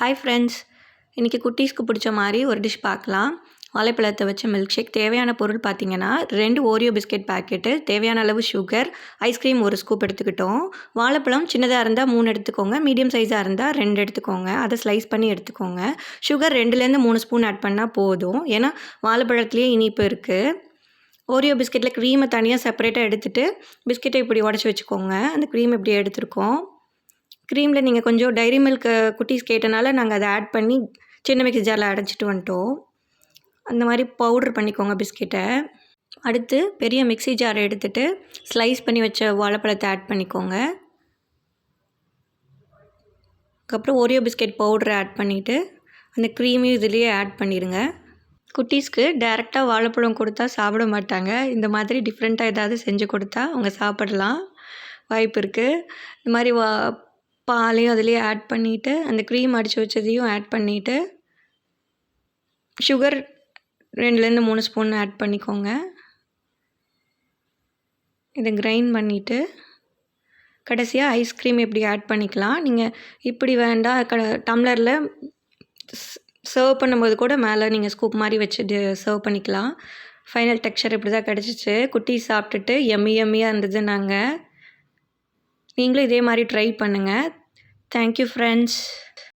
Hi friends இன்றைக்கி குட்டீஸ்க்கு பிடிச்ச மாதிரி ஒரு டிஷ் பார்க்கலாம். வாழைப்பழத்தை வச்ச மில்க் ஷேக் தேவையான பொருள் பார்த்தீங்கன்னா ரெண்டு ஓரியோ பிஸ்கெட் பாக்கெட்டு தேவையான அளவு சுகர் ஐஸ்கிரீம் ஒரு ஸ்கூப் எடுத்துக்கிட்டோம். வாழைப்பழம் சின்னதாக இருந்தால் மூணு எடுத்துக்கோங்க. மீடியம் சைஸாக இருந்தால் ரெண்டு எடுத்துக்கோங்க. அதை ஸ்லைஸ் பண்ணி எடுத்துக்கோங்க. சுகர் ரெண்டுலேருந்து மூணு ஸ்பூன் ஆட் பண்ணால் போதும். ஏன்னா வாழைப்பழத்துலேயே இனிப்பு இருக்குது ஓரியோ பிஸ்கெட்டில் க்ரீமை தனியாக செப்பரேட்டாக எடுத்துகிட்டு பிஸ்கெட்டை இப்படி உடச்சி வச்சுக்கோங்க. அந்த க்ரீம் இப்படி எடுத்துருக்கோம். க்ரீமில் நீங்கள் கொஞ்சம் டைரி மில்க் குட்டீஸ் கேட்டனால நாங்கள் அதை ஆட் பண்ணி சின்ன மிக்ஸி ஜாரில் அடைச்சிட்டு வந்துட்டோம். அந்த மாதிரி பவுட்ரு பண்ணிக்கோங்க பிஸ்கெட்டை அடுத்து பெரிய மிக்சி ஜாரை எடுத்துகிட்டு ஸ்லைஸ் பண்ணி வச்ச வாழைப்பழத்தை ஆட் பண்ணிக்கோங்க. அதுக்கப்புறம் ஓரியோ பிஸ்கெட் பவுடரை ஆட் பண்ணிவிட்டு அந்த க்ரீமையும் இதுலேயே ஆட் பண்ணிடுங்க. குட்டீஸ்க்கு டேரெக்டாக வாழைப்பழம் கொடுத்தா சாப்பிட மாட்டாங்க. இந்த மாதிரி டிஃப்ரெண்ட்டாக ஏதாவது செஞ்சு கொடுத்தா அவங்க சாப்பிடலாம். வாய்ப்பு இருக்குது இந்த மாதிரி வா பாலையும் அதுலேயே ஆட் பண்ணிவிட்டு அந்த க்ரீம் அடித்து வச்சதையும் ஆட் பண்ணிவிட்டு சுகர் ரெண்டுலேருந்து மூணு ஸ்பூன் ஆட் பண்ணிக்கோங்க. இதை கிரைண்ட் பண்ணிவிட்டு கடைசியாக ஐஸ்கிரீம் இப்படி ஆட் பண்ணிக்கலாம். நீங்கள் இப்படி வேண்டாம் க டம்ளரில் சர்வ் பண்ணும்போது கூட மேலே நீங்கள் ஸ்கூப் மாதிரி வச்சு சர்வ் பண்ணிக்கலாம். ஃபைனல் டெக்ஸ்சர் இப்படி தான் கிடச்சிச்சு. குட்டி சாப்பிட்டுட்டு எம்மி எம்மியாக இருந்தது நாங்கள் நீங்களும் இதே மாதிரி ட்ரை பண்ணுங்கள் தேங்க்யூ ஃப்ரெண்ட்ஸ்